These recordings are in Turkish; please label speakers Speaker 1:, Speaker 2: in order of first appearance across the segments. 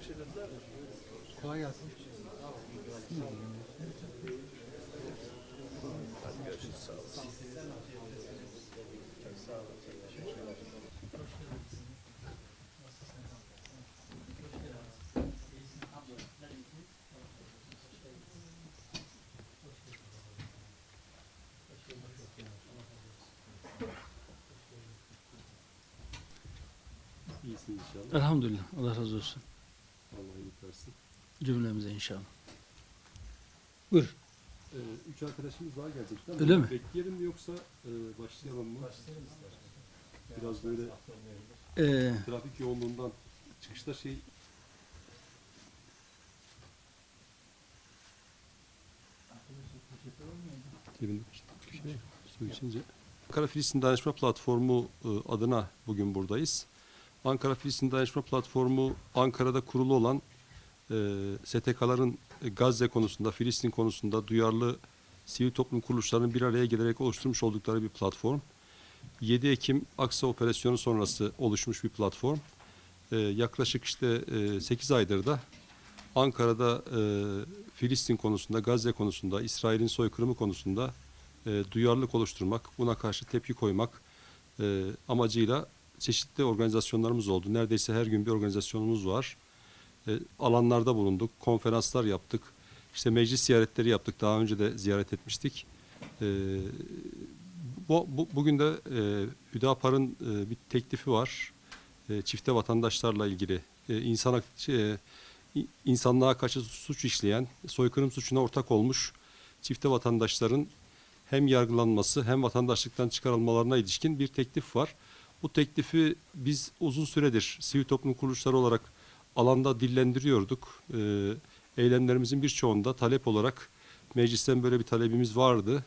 Speaker 1: şeyleriniz var mı?
Speaker 2: Kolay gelsin.
Speaker 1: Hadi görüşürüz. Sağ olasın. Çok sağ olun.
Speaker 3: İyisin inşallah.
Speaker 4: Elhamdülillah. Allah razı olsun.
Speaker 3: Allah iyilik versin.
Speaker 4: Cümlemize inşallah. Buyur.
Speaker 3: Ee, üç arkadaşımız daha gelecekler.
Speaker 4: Öyle mi?
Speaker 3: Bekleyelim mi yoksa e, başlayalım mı? Başlayalım Biraz böyle
Speaker 4: Ee,
Speaker 3: trafik yoğunluğundan çıkışta şey Cebinde şey, su içince. Ankara Filistin Dayanışma Platformu e, adına bugün buradayız. Ankara Filistin Dayanışma Platformu Ankara'da kurulu olan e, STK'ların e, Gazze konusunda, Filistin konusunda duyarlı sivil toplum kuruluşlarının bir araya gelerek oluşturmuş oldukları bir platform. 7 Ekim Aksa operasyonu sonrası oluşmuş bir platform. E, yaklaşık işte e, 8 aydır da Ankara'da e, Filistin konusunda, Gazze konusunda, İsrail'in soykırımı konusunda e, duyarlılık oluşturmak, buna karşı tepki koymak e, amacıyla çeşitli organizasyonlarımız oldu. Neredeyse her gün bir organizasyonumuz var. E, alanlarda bulunduk, konferanslar yaptık. İşte meclis ziyaretleri yaptık. Daha önce de ziyaret etmiştik. E, bu, bu, bugün de e, Hüdapar'ın e, bir teklifi var. E, çifte vatandaşlarla ilgili e, insana i- insanlığa karşı suç işleyen, soykırım suçuna ortak olmuş çifte vatandaşların hem yargılanması hem vatandaşlıktan çıkarılmalarına ilişkin bir teklif var. Bu teklifi biz uzun süredir sivil toplum kuruluşları olarak alanda dillendiriyorduk. Ee, eylemlerimizin birçoğunda talep olarak meclisten böyle bir talebimiz vardı.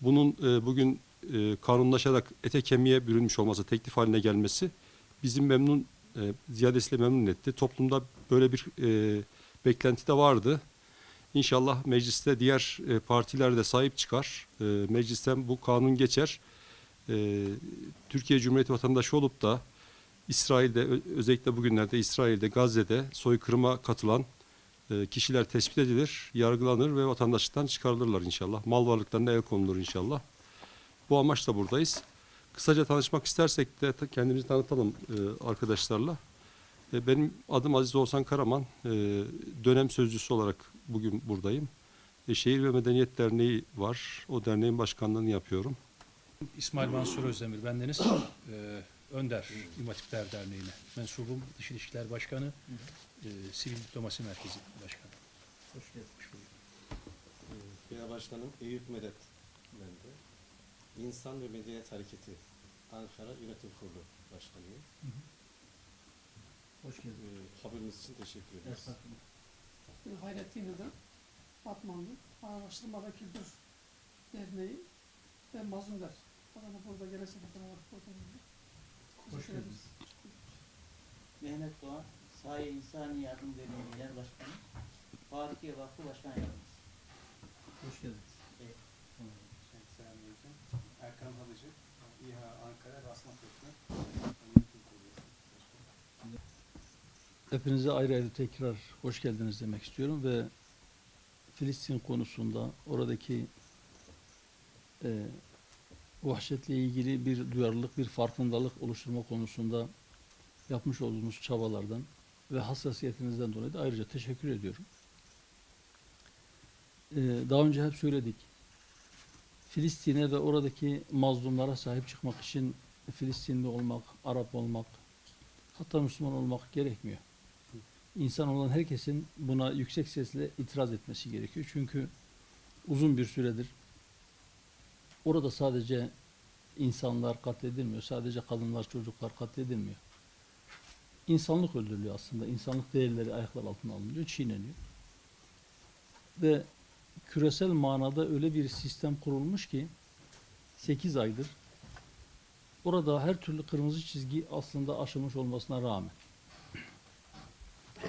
Speaker 3: Bunun e, bugün e, kanunlaşarak ete kemiğe bürünmüş olması, teklif haline gelmesi bizim memnun, e, ziyadesiyle memnun etti. Toplumda böyle bir e, beklenti de vardı. İnşallah mecliste diğer e, partiler de sahip çıkar. E, meclisten bu kanun geçer. E, Türkiye Cumhuriyeti vatandaşı olup da İsrail'de özellikle bugünlerde İsrail'de Gazze'de soykırıma katılan e, kişiler tespit edilir, yargılanır ve vatandaşlıktan çıkarılırlar inşallah. Mal varlıklarına el konulur inşallah. Bu amaçla buradayız. Kısaca tanışmak istersek de kendimizi tanıtalım e, arkadaşlarla. E, Benim adım Aziz Oğuzhan Karaman. Dönem sözcüsü olarak bugün buradayım. Şehir ve Medeniyet Derneği var. O derneğin başkanlığını yapıyorum.
Speaker 5: İsmail Mansur Özdemir bendeniz. Ee, Önder İmam Hatipler Derneği'ne mensubum. Dış İlişkiler Başkanı, e, Sivil Diplomasi Merkezi Başkanı.
Speaker 4: hoş geldin.
Speaker 6: Genel Başkanım Eyüp Medet ben de. İnsan ve Medeniyet Hareketi Ankara Yönetim Kurulu Başkanıyım.
Speaker 4: Hoş geldin.
Speaker 6: Ee, haberiniz için teşekkür ederiz.
Speaker 7: Ben Hayrettin Yıldırım, Batmanlı, Araştırmada Kültür Derneği ve Mazlumlar. Adana burada buradayım.
Speaker 4: Hoş
Speaker 7: ederiz.
Speaker 8: Mehmet Doğan, Sahi İnsani Yardım Derneği Genel Başkanı, Fatihiye Vakfı Başkan Yardımcısı.
Speaker 4: Hoş geldiniz.
Speaker 9: Erkan Halıcı, İHA Ankara Rasma Köprü.
Speaker 4: Hepinize ayrı ayrı tekrar hoş geldiniz demek istiyorum ve Filistin konusunda oradaki e, vahşetle ilgili bir duyarlılık, bir farkındalık oluşturma konusunda yapmış olduğunuz çabalardan ve hassasiyetinizden dolayı da ayrıca teşekkür ediyorum. E, daha önce hep söyledik. Filistin'e ve oradaki mazlumlara sahip çıkmak için Filistinli olmak, Arap olmak, hatta Müslüman olmak gerekmiyor. İnsan olan herkesin buna yüksek sesle itiraz etmesi gerekiyor. Çünkü uzun bir süredir orada sadece insanlar katledilmiyor, sadece kadınlar, çocuklar katledilmiyor. İnsanlık öldürülüyor aslında. İnsanlık değerleri ayaklar altına alınıyor, çiğneniyor. Ve küresel manada öyle bir sistem kurulmuş ki 8 aydır orada her türlü kırmızı çizgi aslında aşılmış olmasına rağmen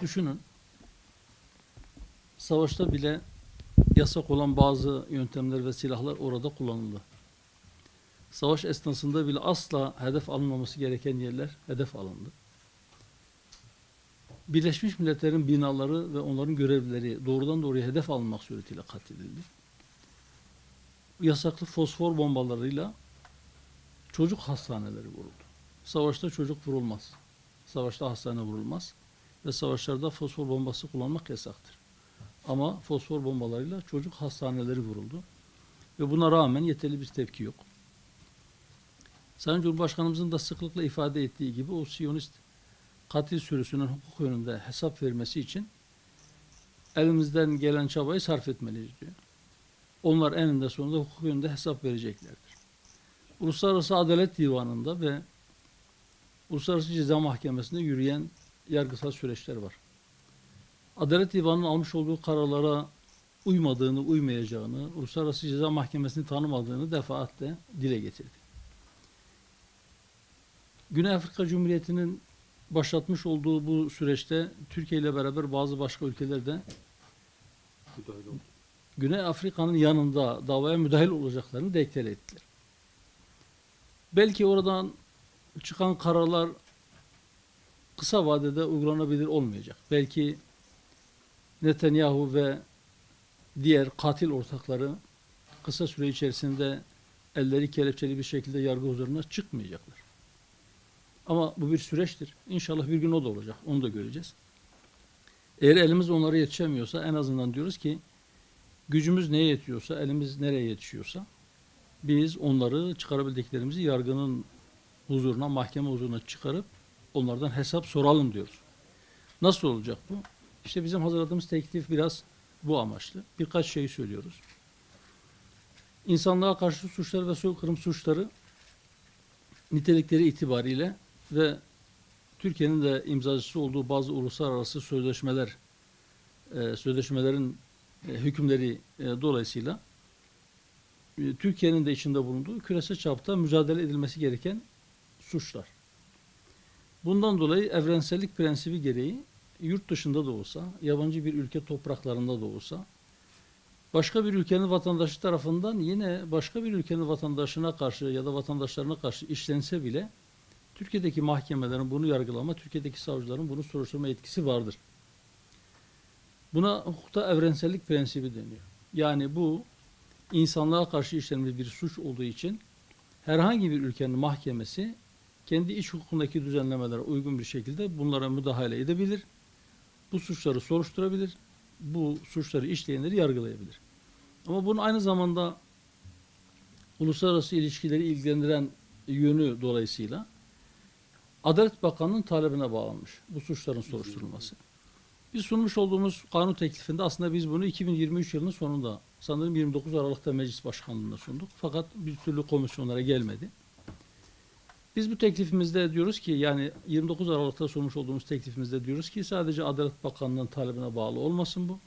Speaker 4: Düşünün. Savaşta bile yasak olan bazı yöntemler ve silahlar orada kullanıldı. Savaş esnasında bile asla hedef alınmaması gereken yerler hedef alındı. Birleşmiş Milletler'in binaları ve onların görevlileri doğrudan doğruya hedef alınmak suretiyle katledildi. Yasaklı fosfor bombalarıyla çocuk hastaneleri vuruldu. Savaşta çocuk vurulmaz. Savaşta hastane vurulmaz. Ve savaşlarda fosfor bombası kullanmak yasaktır. Ama fosfor bombalarıyla çocuk hastaneleri vuruldu. Ve buna rağmen yeterli bir tepki yok. Sayın Cumhurbaşkanımızın da sıklıkla ifade ettiği gibi o Siyonist katil sürüsünün hukuk önünde hesap vermesi için elimizden gelen çabayı sarf etmeliyiz diyor. Onlar eninde sonunda hukuk önünde hesap vereceklerdir. Uluslararası Adalet Divanı'nda ve Uluslararası Ceza Mahkemesi'nde yürüyen yargısal süreçler var. Adalet Divanı'nın almış olduğu kararlara uymadığını, uymayacağını, Uluslararası Ceza Mahkemesi'ni tanımadığını defaatle dile getirdi. Güney Afrika Cumhuriyeti'nin başlatmış olduğu bu süreçte Türkiye ile beraber bazı başka ülkeler de
Speaker 3: Müdahale oldu.
Speaker 4: Güney Afrika'nın yanında davaya müdahil olacaklarını deklare ettiler. Belki oradan çıkan kararlar kısa vadede uygulanabilir olmayacak. Belki Netanyahu ve diğer katil ortakları kısa süre içerisinde elleri kelepçeli bir şekilde yargı huzuruna çıkmayacaklar. Ama bu bir süreçtir. İnşallah bir gün o da olacak. Onu da göreceğiz. Eğer elimiz onlara yetişemiyorsa en azından diyoruz ki gücümüz neye yetiyorsa, elimiz nereye yetişiyorsa biz onları çıkarabildiklerimizi yargının huzuruna, mahkeme huzuruna çıkarıp onlardan hesap soralım diyoruz. Nasıl olacak bu? İşte bizim hazırladığımız teklif biraz bu amaçlı. Birkaç şey söylüyoruz. İnsanlığa karşı suçlar ve soykırım suçları nitelikleri itibariyle ve Türkiye'nin de imzacısı olduğu bazı uluslararası sözleşmeler, e, sözleşmelerin e, hükümleri e, dolayısıyla Türkiye'nin de içinde bulunduğu küresel çapta mücadele edilmesi gereken suçlar. Bundan dolayı evrensellik prensibi gereği yurt dışında da olsa, yabancı bir ülke topraklarında da olsa, başka bir ülkenin vatandaşı tarafından yine başka bir ülkenin vatandaşına karşı ya da vatandaşlarına karşı işlense bile Türkiye'deki mahkemelerin bunu yargılama, Türkiye'deki savcıların bunu soruşturma etkisi vardır. Buna hukukta evrensellik prensibi deniyor. Yani bu insanlığa karşı işlenmiş bir suç olduğu için herhangi bir ülkenin mahkemesi kendi iç hukukundaki düzenlemelere uygun bir şekilde bunlara müdahale edebilir. Bu suçları soruşturabilir. Bu suçları işleyenleri yargılayabilir. Ama bunun aynı zamanda uluslararası ilişkileri ilgilendiren yönü dolayısıyla Adalet Bakanlığı'nın talebine bağlanmış bu suçların soruşturulması. Biz sunmuş olduğumuz kanun teklifinde aslında biz bunu 2023 yılının sonunda sanırım 29 Aralık'ta meclis başkanlığında sunduk. Fakat bir türlü komisyonlara gelmedi. Biz bu teklifimizde diyoruz ki yani 29 Aralık'ta sunmuş olduğumuz teklifimizde diyoruz ki sadece Adalet Bakanlığı'nın talebine bağlı olmasın bu.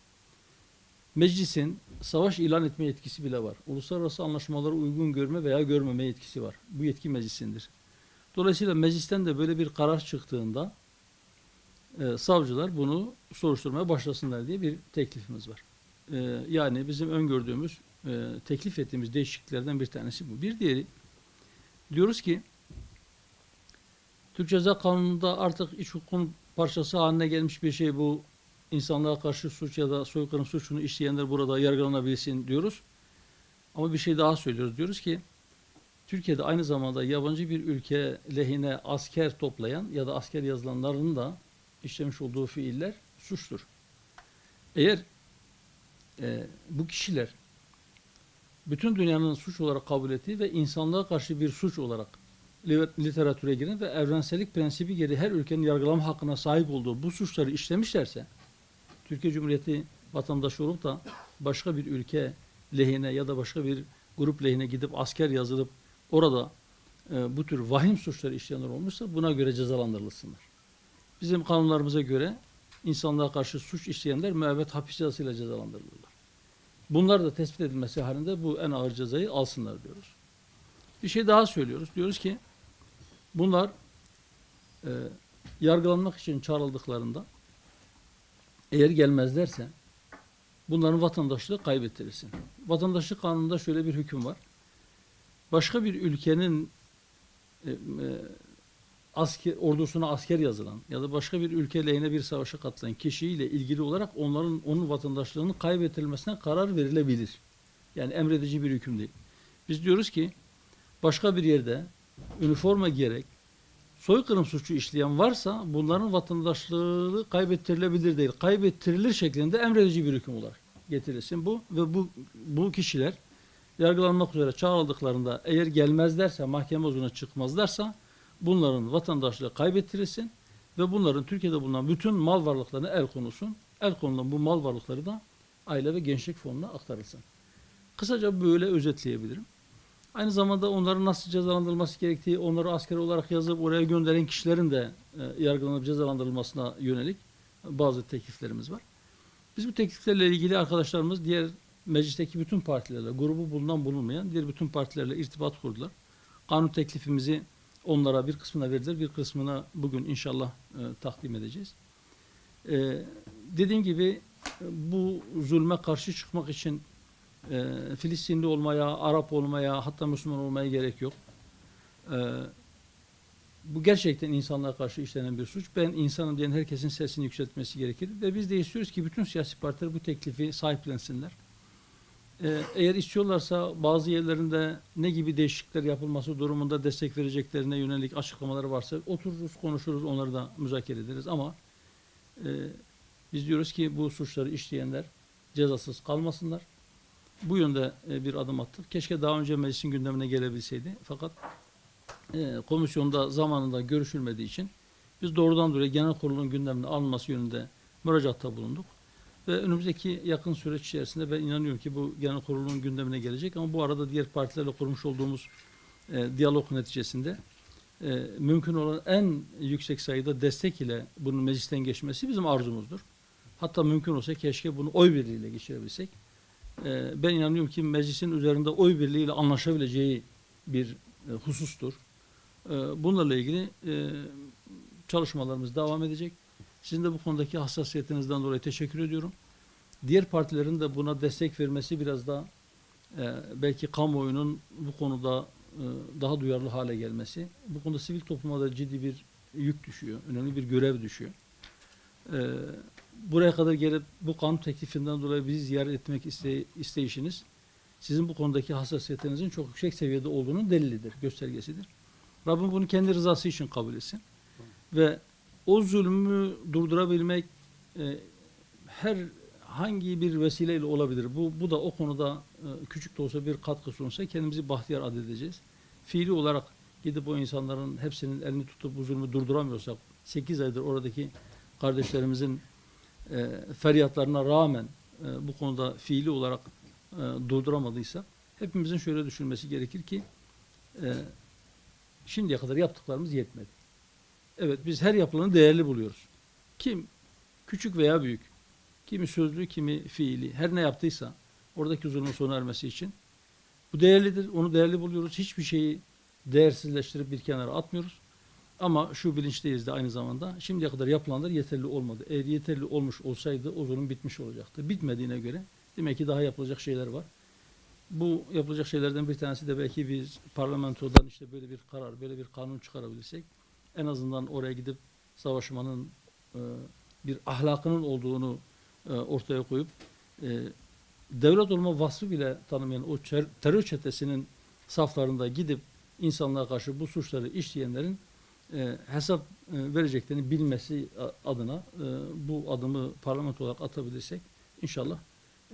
Speaker 4: Meclisin savaş ilan etme yetkisi bile var. Uluslararası anlaşmaları uygun görme veya görmeme yetkisi var. Bu yetki meclisindir. Dolayısıyla meclisten de böyle bir karar çıktığında e, savcılar bunu soruşturmaya başlasınlar diye bir teklifimiz var. E, yani bizim öngördüğümüz, e, teklif ettiğimiz değişikliklerden bir tanesi bu. Bir diğeri, diyoruz ki Türk Ceza Kanunu'nda artık iç hukukun parçası haline gelmiş bir şey bu insanlığa karşı suç ya da soykırım suçunu işleyenler burada yargılanabilsin diyoruz. Ama bir şey daha söylüyoruz. Diyoruz ki Türkiye'de aynı zamanda yabancı bir ülke lehine asker toplayan ya da asker yazılanların da işlemiş olduğu fiiller suçtur. Eğer e, bu kişiler bütün dünyanın suç olarak kabul ettiği ve insanlığa karşı bir suç olarak literatüre giren ve evrensellik prensibi gereği her ülkenin yargılama hakkına sahip olduğu bu suçları işlemişlerse Türkiye Cumhuriyeti vatandaşı olup da başka bir ülke lehine ya da başka bir grup lehine gidip asker yazılıp orada e, bu tür vahim suçları işleyenler olmuşsa buna göre cezalandırılsınlar. Bizim kanunlarımıza göre insanlığa karşı suç işleyenler müebbet hapis cezasıyla cezalandırılırlar. Bunlar da tespit edilmesi halinde bu en ağır cezayı alsınlar diyoruz. Bir şey daha söylüyoruz. Diyoruz ki bunlar e, yargılanmak için çağrıldıklarında eğer gelmezlerse bunların vatandaşlığı kaybettirilsin. Vatandaşlık kanununda şöyle bir hüküm var. Başka bir ülkenin e, e, asker, ordusuna asker yazılan ya da başka bir ülke lehine bir savaşa katılan kişiyle ilgili olarak onların onun vatandaşlığının kaybettirilmesine karar verilebilir. Yani emredici bir hüküm değil. Biz diyoruz ki başka bir yerde üniforma giyerek soykırım suçu işleyen varsa bunların vatandaşlığı kaybettirilebilir değil. Kaybettirilir şeklinde emredici bir hüküm olarak getirilsin bu ve bu bu kişiler yargılanmak üzere çağrıldıklarında eğer gelmezlerse mahkeme huzuruna çıkmazlarsa bunların vatandaşlığı kaybettirilsin ve bunların Türkiye'de bulunan bütün mal varlıklarına el konulsun. El konulan bu mal varlıkları da aile ve gençlik fonuna aktarılsın. Kısaca böyle özetleyebilirim. Aynı zamanda onların nasıl cezalandırılması gerektiği, onları asker olarak yazıp oraya gönderen kişilerin de e, yargılanıp cezalandırılmasına yönelik bazı tekliflerimiz var. Biz bu tekliflerle ilgili arkadaşlarımız diğer meclisteki bütün partilerle, grubu bulunan bulunmayan diğer bütün partilerle irtibat kurdular. Kanun teklifimizi onlara bir kısmına verdiler, bir kısmına bugün inşallah e, takdim edeceğiz. E, dediğim gibi e, bu zulme karşı çıkmak için e, Filistinli olmaya, Arap olmaya, hatta Müslüman olmaya gerek yok. E, bu gerçekten insanlara karşı işlenen bir suç. Ben insanım diyen herkesin sesini yükseltmesi gerekir. Ve biz de istiyoruz ki bütün siyasi partiler bu teklifi sahiplensinler. Ee, eğer istiyorlarsa bazı yerlerinde ne gibi değişiklikler yapılması durumunda destek vereceklerine yönelik açıklamaları varsa otururuz, konuşuruz, onları da müzakere ederiz. Ama e, biz diyoruz ki bu suçları işleyenler cezasız kalmasınlar. Bu yönde e, bir adım attık. Keşke daha önce meclisin gündemine gelebilseydi. Fakat e, komisyonda zamanında görüşülmediği için biz doğrudan doğruya genel kurulun gündemine alınması yönünde müracaatta bulunduk. Ve önümüzdeki yakın süreç içerisinde ben inanıyorum ki bu genel kurulun gündemine gelecek ama bu arada diğer partilerle kurmuş olduğumuz e, diyalog neticesinde e, mümkün olan en yüksek sayıda destek ile bunun meclisten geçmesi bizim arzumuzdur. Hatta mümkün olsa keşke bunu oy birliğiyle geçirebilsek. E, ben inanıyorum ki meclisin üzerinde oy birliğiyle anlaşabileceği bir e, husustur. E, bunlarla ilgili e, çalışmalarımız devam edecek. Sizin de bu konudaki hassasiyetinizden dolayı teşekkür ediyorum. Diğer partilerin de buna destek vermesi biraz da e, belki kamuoyunun bu konuda daha duyarlı hale gelmesi. Bu konuda sivil topluma da ciddi bir yük düşüyor. Önemli bir görev düşüyor. E, buraya kadar gelip bu kanun teklifinden dolayı bizi ziyaret etmek iste, isteyişiniz sizin bu konudaki hassasiyetinizin çok yüksek seviyede olduğunun delilidir, göstergesidir. Rabbim bunu kendi rızası için kabul etsin. Ve o zulmü durdurabilmek e, her hangi bir vesileyle olabilir. Bu, bu da o konuda e, küçük de olsa bir katkı sunsa kendimizi bahtiyar adedeceğiz. Fiili olarak gidip o insanların hepsinin elini tutup bu zulmü durduramıyorsak 8 aydır oradaki kardeşlerimizin e, feryatlarına rağmen e, bu konuda fiili olarak e, durduramadıysa hepimizin şöyle düşünmesi gerekir ki e, şimdiye kadar yaptıklarımız yetmedi. Evet biz her yapılanı değerli buluyoruz. Kim küçük veya büyük, kimi sözlü, kimi fiili, her ne yaptıysa oradaki zulmün sona ermesi için bu değerlidir. Onu değerli buluyoruz. Hiçbir şeyi değersizleştirip bir kenara atmıyoruz. Ama şu bilinçteyiz de aynı zamanda şimdiye kadar yapılanlar yeterli olmadı. Eğer yeterli olmuş olsaydı o zulüm bitmiş olacaktı. Bitmediğine göre demek ki daha yapılacak şeyler var. Bu yapılacak şeylerden bir tanesi de belki biz parlamentodan işte böyle bir karar, böyle bir kanun çıkarabilirsek en azından oraya gidip savaşmanın e, bir ahlakının olduğunu e, ortaya koyup e, devlet olma vasfı bile tanımayan o terör çetesinin saflarında gidip insanlığa karşı bu suçları işleyenlerin e, hesap e, vereceklerini bilmesi a- adına e, bu adımı parlamento olarak atabilirsek inşallah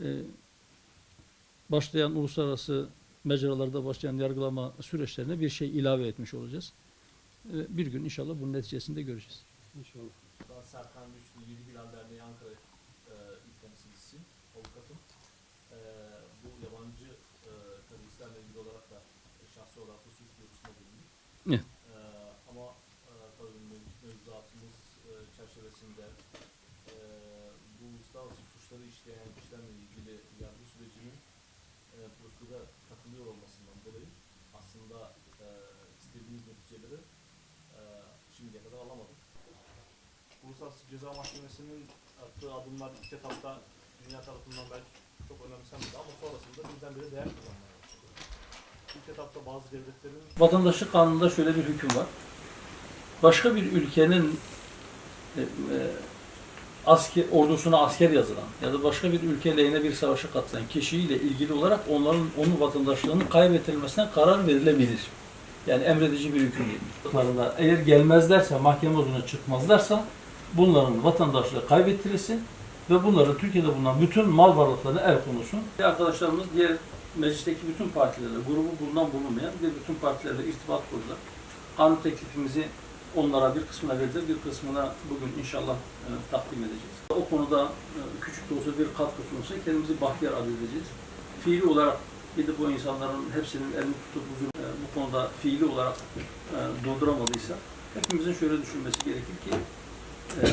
Speaker 4: e, başlayan uluslararası mecralarda başlayan yargılama süreçlerine bir şey ilave etmiş olacağız. E, bir gün inşallah bunun neticesinde göreceğiz.
Speaker 3: İnşallah.
Speaker 1: Ben Serkan Güçlü, Yedi Bilal Derneği Ankara e, İl Temsilcisiyim, avukatım. E, bu yabancı e, teröristlerle ilgili olarak da e, şahsi olarak da suç duyurusunda bulundum.
Speaker 4: Evet.
Speaker 1: E, ama e, tabii mev- mevzuatımız e, çerçevesinde e, bu uluslararası suçları işleyen kişilerle ilgili yargı sürecinin e, prosedüre katılıyor olmasından dolayı aslında e, istediğimiz neticeleri e, şimdiye kadar alamadık. Uluslararası Ceza Mahkemesi'nin attığı adımlar ilk etapta dünya tarafından belki çok önemsenmedi ama sonrasında birdenbire değer kazanmaya başladı. İlk etapta bazı devletlerin
Speaker 4: Vatandaşlık kanununda şöyle bir hüküm var. başka bir ülkenin e, e, asker, ordusuna asker yazılan ya da başka bir ülke lehine bir savaşa katılan kişiyle ilgili olarak onların onun vatandaşlığının kaybettirilmesine karar verilebilir. Yani emredici bir hüküm değil. Eğer gelmezlerse, mahkeme huzuruna çıkmazlarsa bunların vatandaşlığı kaybettirilsin ve bunların Türkiye'de bulunan bütün mal varlıklarına el konulsun. Arkadaşlarımız diğer meclisteki bütün partilerle, grubu bulunan bulunmayan diğer bütün partilerle irtibat kurdular. Kanun teklifimizi onlara bir kısmına verdiler, bir kısmına bugün inşallah e, takdim edeceğiz. O konuda e, küçük de olsa bir katkı sunulsa kendimizi bahtiyar adedeceğiz. Fiili olarak gidip o insanların hepsinin elini tutup huzur, e, bu konuda fiili olarak e, durduramadıysa hepimizin şöyle düşünmesi gerekir ki e,